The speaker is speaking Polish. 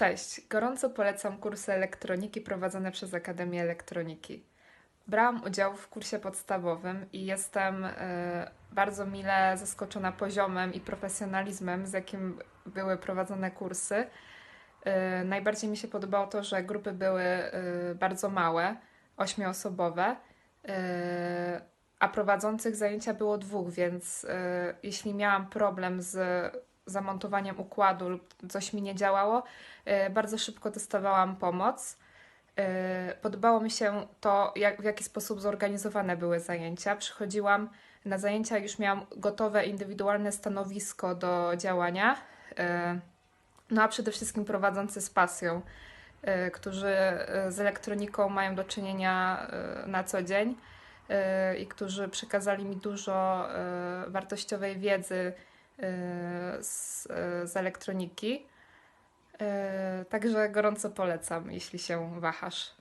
Cześć, gorąco polecam kursy elektroniki prowadzone przez Akademię Elektroniki. Brałam udział w kursie podstawowym i jestem e, bardzo mile zaskoczona poziomem i profesjonalizmem, z jakim były prowadzone kursy. E, Najbardziej mi się podobało to, że grupy były e, bardzo małe, ośmioosobowe, a prowadzących zajęcia było dwóch, więc jeśli miałam problem z zamontowaniem układu lub coś mi nie działało, e, bardzo szybko dostawałam pomoc. E, Podobało mi się to, jak, w jaki sposób zorganizowane były zajęcia. Przychodziłam na zajęcia, już miałam gotowe indywidualne stanowisko do działania. E, No a przede wszystkim prowadzący z pasją, którzy z elektroniką mają do czynienia na co dzień i którzy przekazali mi dużo wartościowej wiedzy z, e, z elektroniki. E, Także gorąco polecam, jeśli się wahasz.